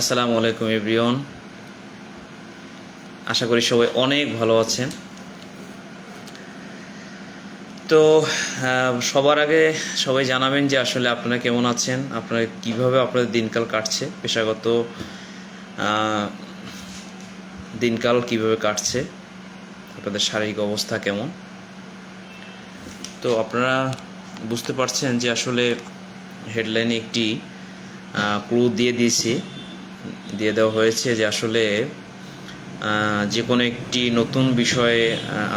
আসসালামু আলাইকুম এভরিওন আশা করি সবাই অনেক ভালো আছেন। তো সবার আগে সবাই জানাবেন যে আসলে আপনারা কেমন আছেন, আপনারা কীভাবে আপনাদের দিনকাল কাটছে, পেশাগত দিনকাল কীভাবে কাটছে, আপনাদের শারীরিক অবস্থা কেমন। তো আপনারা বুঝতে পারছেন যে আসলে হেডলাইনে একটি ক্লু দিয়ে দিয়েছি। দিয়ে দেওয়া হয়েছে যে আসলে যে কোনো একটি নতুন বিষয়ে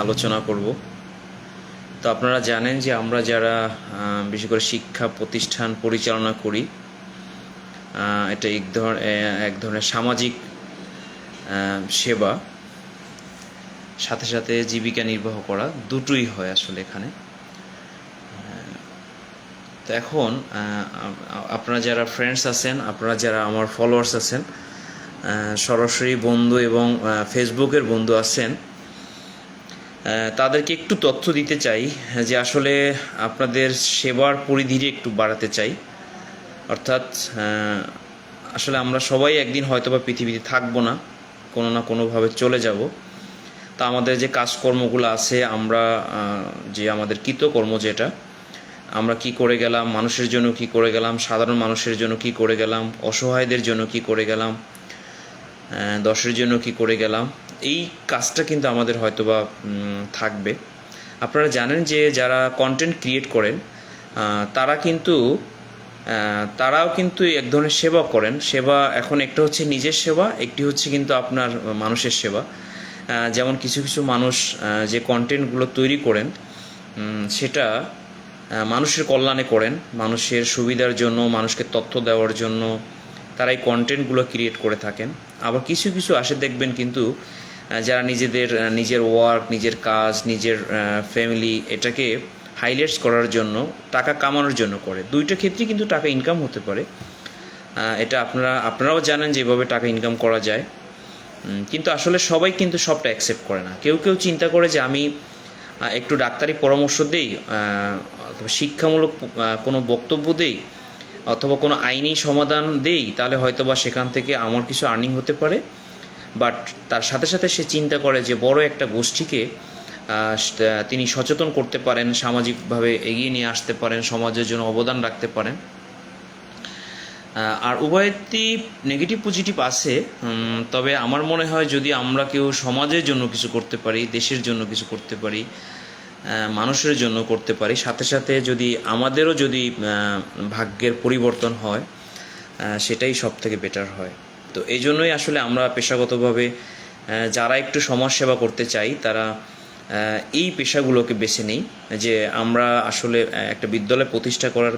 আলোচনা করব। তো আপনারা জানেন যে আমরা যারা বিশেষ করে শিক্ষা প্রতিষ্ঠান পরিচালনা করি এটা এক ধর এক ধরনের সামাজিক সেবা, সাথে সাথে জীবিকা নির্বাহ করা দুটোই হয় আসলে এখানে। তো এখন আপনারা যারা ফ্রেন্ডস আছেন, আপনারা যারা আমার ফলোয়ার্স আছেন সরাসরি বন্ধু এবং ফেসবুকের বন্ধু আছেন তাদেরকে একটু তথ্য দিতে চাই যে আসলে আপনাদের সেবার পরিধিটি একটু বাড়াতে চাই। অর্থাৎ আসলে আমরা সবাই একদিন হয়তো বা পৃথিবীতে থাকব না, কোনো না কোনোভাবে চলে যাব। তা আমাদের যে কাজকর্মগুলো আছে, আমরা যে আমাদের কৃতকর্ম যেটা আমরা কি করে গেলাম, মানুষের জন্য কি করে গেলাম, সাধারণ মানুষের জন্য কি করে গেলাম, অসহায়দের জন্য কি করে গেলাম দশের জন্য কি করে গেলাম, এই কাজটা কিন্তু আমাদের হয়তোবা থাকবে। আপনারা জানেন যে যারা কন্টেন্ট ক্রিয়েট করেন তারা কিন্তু তারাও কিন্তু এক ধরনের সেবা করেন। সেবা এখন একটা হচ্ছে নিজের সেবা, একটি হচ্ছে কিন্তু আপনার মানুষের সেবা। যেমন কিছু কিছু মানুষ যে কন্টেন্টগুলো তৈরি করেন সেটা মানুষের কল্যাণে করেন, মানুষের সুবিধার জন্য, মানুষকে তথ্য দেওয়ার জন্য তারা এই কন্টেন্টগুলো ক্রিয়েট করে থাকেন। আবার কিছু কিছু আসে দেখবেন কিন্তু যারা নিজেদের নিজের ওয়ার্ক নিজের কাজ, নিজের ফ্যামিলি এটাকে হাইলাইটস করার জন্য, টাকা কামানোর জন্য করে। দুইটা ক্ষেত্রেই কিন্তু টাকা ইনকাম হতে পারে। এটা আপনারা, আপনারাও জানেন যে এভাবে টাকা ইনকাম করা যায়। কিন্তু আসলে সবাই কিন্তু সবটা অ্যাকসেপ্ট করে না। কেউ কেউ চিন্তা করে যে আমি একটু ডাক্তারি পরামর্শ দেই অথবা শিক্ষামূলক কোনো বক্তব্য দেই অথবা কোনো আইনি সমাধান দেই, তাহলে হয়তো বা সেখান থেকে আমার কিছু আর্নিং হতে পারে। বাট তার সাথে সাথে সে চিন্তা করে যে বড় একটা গোষ্ঠীকে তিনি সচেতন করতে পারেন, সামাজিকভাবে এগিয়ে নিয়ে আসতে পারেন, সমাজের জন্য অবদান রাখতে পারেন। আর উভয়টি নেগেটিভ পজিটিভ আছে। তবে আমার মনে হয় যদি আমরা কেউ সমাজের জন্য কিছু করতে পারি, দেশের জন্য কিছু করতে পারি মানুষের জন্য করতে পারি। সাথে সাথে যদি আমাদেরও যদি ভাগ্যের পরিবর্তন হয় সেটাই সব থেকে বেটার হয়। তো এই জন্যই আসলে আমরা পেশাগতভাবে যারা একটু সমাজ সেবা করতে চাই, তারা এই পেশাগুলোকে বেছে নিই। যে আমরা আসলে একটা বিদ্যালয় প্রতিষ্ঠা করার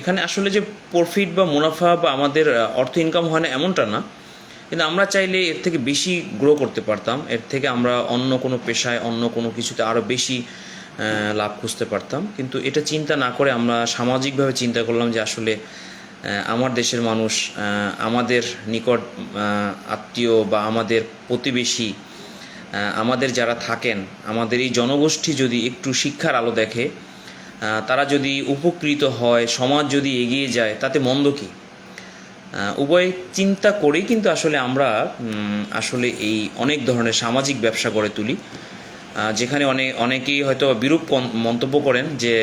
এখানে আসলে যে প্রফিট বা মুনাফা বা আমাদের অর্থ ইনকাম হয় না, এমনটা না। কিন্তু আমরা চাইলে এর থেকে বেশি গ্রো করতে পারতাম। এর থেকে আমরা অন্য কোনো পেশায়, অন্য কোনো কিছুতে আরও বেশি লাভ খুঁজতে পারতাম। কিন্তু এটা চিন্তা না করে আমরা সামাজিকভাবে চিন্তা করলাম যে আসলে আমার দেশের মানুষ আমাদের নিকট আত্মীয় বা আমাদের প্রতিবেশী আমাদের যারা থাকেন, আমাদের এই জনগোষ্ঠী যদি একটু শিক্ষার আলো দেখে তারা যদি উপকৃত হয়, সমাজ যদি এগিয়ে যায়, তাতে মন্দ কী? উভয় চিন্তা করেই কিন্তু আসলে আমরা আসলে এই অনেক ধরনের সামাজিক ব্যবসা গড়ে তুলি। যেখানে অনেক অনেকেই হয়তো বিরূপ মন্তব্য করেন যে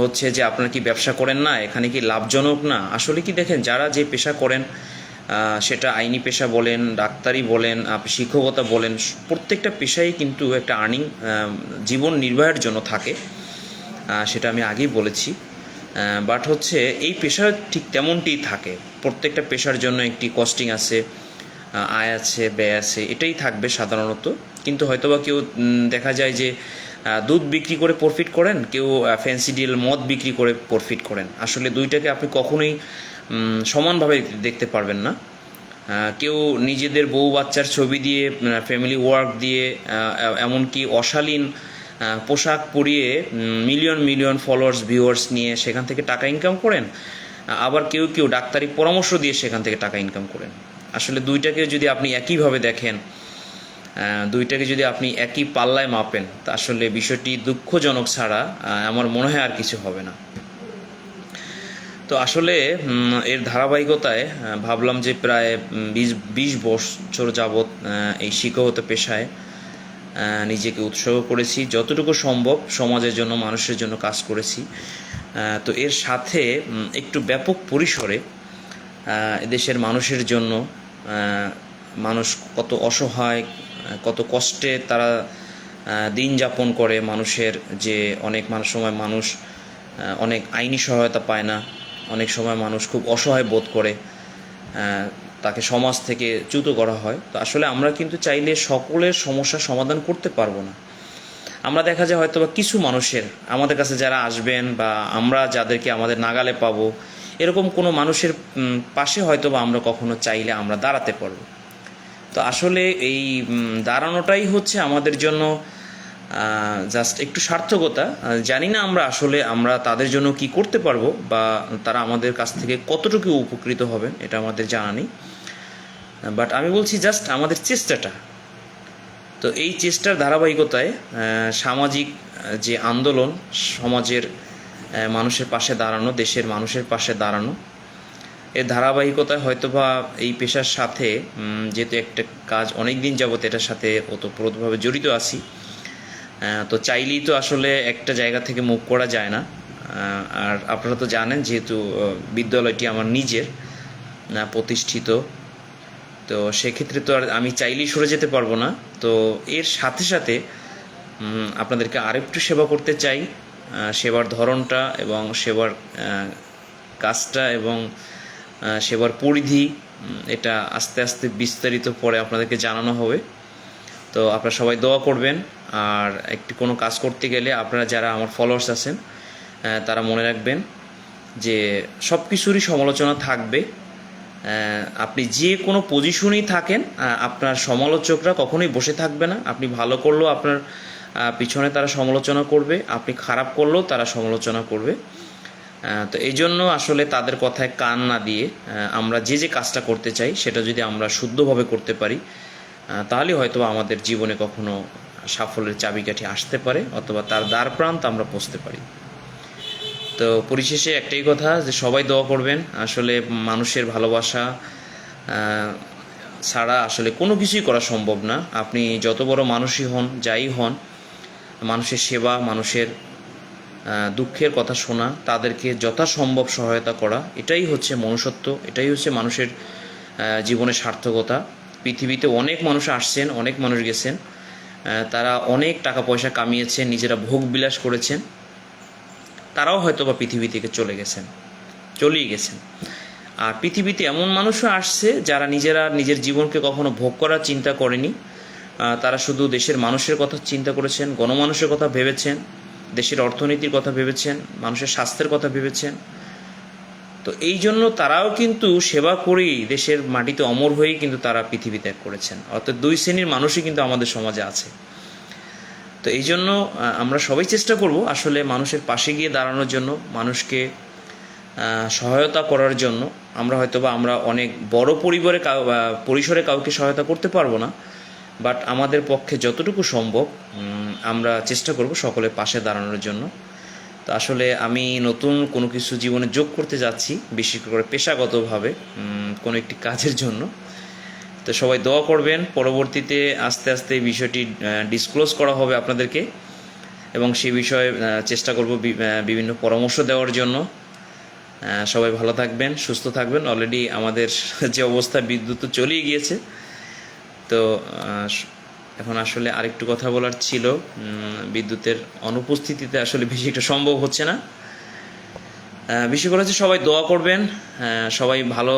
হচ্ছে যে আপনারা কি ব্যবসা করেন না? এখানে কি লাভজনক না? আসলে কি দেখেন, যারা যে পেশা করেন সেটা আইনি পেশা বলেন, ডাক্তারি বলেন শিক্ষকতা বলেন, প্রত্যেকটা পেশাই কিন্তু একটা আর্নিং জীবন নির্বাহের জন্য থাকে। সেটা আমি আগেই বলেছি। বাট হচ্ছে এই পেশা ঠিক তেমনটি থাকে। প্রত্যেকটা পেশার জন্য একটি কস্টিং আছে আয় আছে, ব্যয় আছে, এটাই থাকবে সাধারণত। কিন্তু হয়তোবা কেউ দেখা যায় যে দুধ বিক্রি করে প্রফিট করেন, কেউ ফ্যান্সি ডিল মদ বিক্রি করে প্রফিট করেন। আসলে দুইটাকে আপনি কখনোই সমানভাবে দেখতে পারবেন না। কেউ নিজেদের বউ বাচ্চার ছবি দিয়ে ফ্যামিলি ওয়ার্ক দিয়ে এমনকি অশালীন পোশাক পরিয়ে মিলিয়ন মিলিয়ন ফলোয়ার্স ভিউয়ার্স নিয়ে সেখান থেকে টাকা ইনকাম করেন, আবার কেউ কেউ ডাক্তারি পরামর্শ দিয়ে সেখান থেকে টাকা ইনকাম করেন। আসলে দুইটাকে যদি আপনি একইভাবে দেখেন দুইটাকে যদি আপনি একই পাল্লায় মাপেন, তা আসলে বিষয়টি দুঃখজনক ছাড়া আমার মনে হয় আর কিছু হবে না। তো আসলে এর ধারাবাহিকতায় ভাবলাম যে প্রায় বিশ বিশ বছর যাবৎ এই শিক্ষকত পেশায় নিজেকে উৎসর্গ করেছি। যতটুকু সম্ভব সমাজের জন্য, মানুষের জন্য কাজ করেছি। তো এর সাথে একটু ব্যাপক পরিসরে দেশের মানুষের জন্য মানুষ কত অসহায়, কত কষ্টে তারা দিন যাপন করে। মানুষের যে অনেক মানুষ সময় মানুষ অনেক আইনি সহায়তা পায় না। অনেক সময় মানুষ খুব অসহায় বোধ করে। তাকে সমাজ থেকে চ্যুত করা হয়। তো আসলে আমরা কিন্তু চাইলে সকলের সমস্যার সমাধান করতে পারব না। আমরা দেখা যায় হয়তো বা কিছু মানুষের, আমাদের কাছে যারা আসবেন বা আমরা যাদেরকে আমাদের নাগালে পাবো, এরকম কোনো মানুষের পাশে হয়তো বা আমরা কখনো চাইলে আমরা দাঁড়াতে পারব। তো আসলে এই দাঁড়ানোটাই হচ্ছে আমাদের জন্য জাস্ট একটু সার্থকতা জানি না আমরা আসলে আমরা তাদের জন্য কি করতে পারব বা তারা আমাদের কাছ থেকে কতটুকু উপকৃত হবেন, এটা আমাদের জানা নেই। বাট আমি বলছি জাস্ট আমাদের চেষ্টাটা। তো এই চেষ্টার ধারাবাহিকতায় সামাজিক যে আন্দোলন, সমাজের মানুষের পাশে দাঁড়ানো, দেশের মানুষের পাশে দাঁড়ানো, এর ধারাবাহিকতায় হয়তোবা এই পেশার সাথে যেহেতু একটা কাজ অনেক দিন যাবত এটার সাথে ওতপ্রোতভাবে জড়িত আছি তো চাইলেই তো আসলে একটা জায়গা থেকে মুভ করা যায় না। আর আপনারা তো জানেন যেহেতু বিদ্যালয়টি আমার নিজের আহ, প্রতিষ্ঠিত। তো সেক্ষেত্রে তো আর আমি চাইলেই সরে যেতে পারব না। তো এর সাথে সাথে আপনাদেরকে আরেকটু সেবা করতে চাই। সেবার ধরনটা এবং সেবার কাজটা এবং সেবার পরিধি এটা আস্তে আস্তে বিস্তারিত পরে আপনাদেরকে জানানো হবে। তো আপনারা সবাই দোয়া করবেন। আর একটি কোনো কাজ করতে গেলে আপনারা যারা আমার ফলোয়ার্স আছেন তারা মনে রাখবেন যে সব কিছুরই সমালোচনা থাকবে। আপনি যে কোনো পজিশনেই থাকেন আপনার সমালোচকরা কখনোই বসে থাকবে না। আপনি ভালো করলেও আপনার পিছনে তারা সমালোচনা করবে, আপনি খারাপ করলেও তারা সমালোচনা করবে। তো এই জন্য আসলে তাদের কথায় কান না দিয়ে আমরা যে যে কাজটা করতে চাই, সেটা যদি আমরা শুদ্ধভাবে করতে পারি তাহলে হয়তো আমাদের জীবনে কখনো সাফল্যের চাবিকাঠি আসতে পারে অথবা তার দ্বার প্রান্ত আমরা পৌঁছতে পারি। তো পরিশেষে একটাই কথা যে সবাই দোয়া করবেন, আসলে মানুষের ভালোবাসা ছাড়া আসলে কোনো কিছুই করা সম্ভব না। আপনি যত বড় মানুষই হন, যাই হন, মানুষের সেবা, মানুষের দুঃখের কথা শোনা, তাদেরকে যথাসম্ভব সহায়তা করা, এটাই হচ্ছে মনুষ্যত্ব, এটাই হচ্ছে মানুষের জীবনের সার্থকতা। পৃথিবীতে অনেক মানুষ আসছেন, অনেক মানুষ গেছেন তারা অনেক টাকা পয়সা কামিয়েছেন নিজেরা ভোগ বিলাস করেছেন। তারাও হয়তো বা পৃথিবী থেকে চলে গেছেন, চলেই গেছেন। আর পৃথিবীতে এমন মানুষও আসছে যারা নিজেরা নিজের জীবনকে কখনো ভোগ করার চিন্তা করেনি। তারা শুধু দেশের মানুষের কথা চিন্তা করেছেন, গণমানুষের কথা ভেবেছেন, দেশের অর্থনীতির কথা ভেবেছেন, মানুষের স্বাস্থ্যের কথা ভেবেছেন। তো এই জন্য তারাও কিন্তু সেবা করেই দেশের মাটিতে অমর হয়েই কিন্তু তারা পৃথিবী ত্যাগ করেছেন। অর্থাৎ দুই শ্রেণির মানুষই কিন্তু আমাদের সমাজে আছে। তো এই জন্য আমরা সবাই চেষ্টা করব আসলে মানুষের পাশে গিয়ে দাঁড়ানোর জন্য, মানুষকে সহায়তা করার জন্য। আমরা হয়তো বা আমরা অনেক বড় পরিবারে পরিসরে কাউকে সহায়তা করতে পারব না, বাট আমাদের পক্ষে যতটুকু সম্ভব আমরা চেষ্টা করব সকলের পাশে দাঁড়ানোর জন্য। তো আসলে আমি নতুন কোনো কিছু জীবনে যোগ করতে যাচ্ছি, বিশেষ করে পেশাগতভাবে কোনো একটি কাজের জন্য। তো সবাই দোয়া করবেন, পরবর্তীতে আস্তে আস্তে এই বিষয়টি ডিসক্লোজ করা হবে আপনাদেরকে। এবং সেই বিষয়ে চেষ্টা করব বিভিন্ন পরামর্শ দেওয়ার জন্য। সবাই ভালো থাকবেন, সুস্থ থাকবেন। অলরেডি আমাদের যে অবস্থা, বিদ্যুৎ তো চলেই গিয়েছে। তো এখন আসলে আরেকটু কথা বলার ছিল বিদ্যুতের অনুপস্থিতিতে আসলে বেশি একটা সম্ভব হচ্ছে না। বিশেষ করে হচ্ছে সবাই দোয়া করবেন সবাই ভালো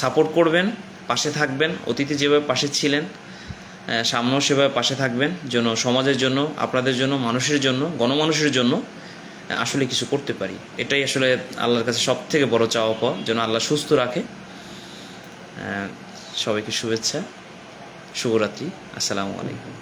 সাপোর্ট করবেন, পাশে থাকবেন, অতীতে যেভাবে পাশে ছিলেন সামনেও সেভাবে পাশে থাকবেন, যেন সমাজের জন্য, আপনাদের জন্য, মানুষের জন্য, গণমানুষের জন্য আসলে কিছু করতে পারি। এটাই আসলে আল্লাহর কাছে সব থেকে বড় চাওয়া পাওয়া, যেন আল্লাহ সুস্থ রাখে। সবাইকে শুভেচ্ছা। শুভরাত্রি। আসসালামু আলাইকুম।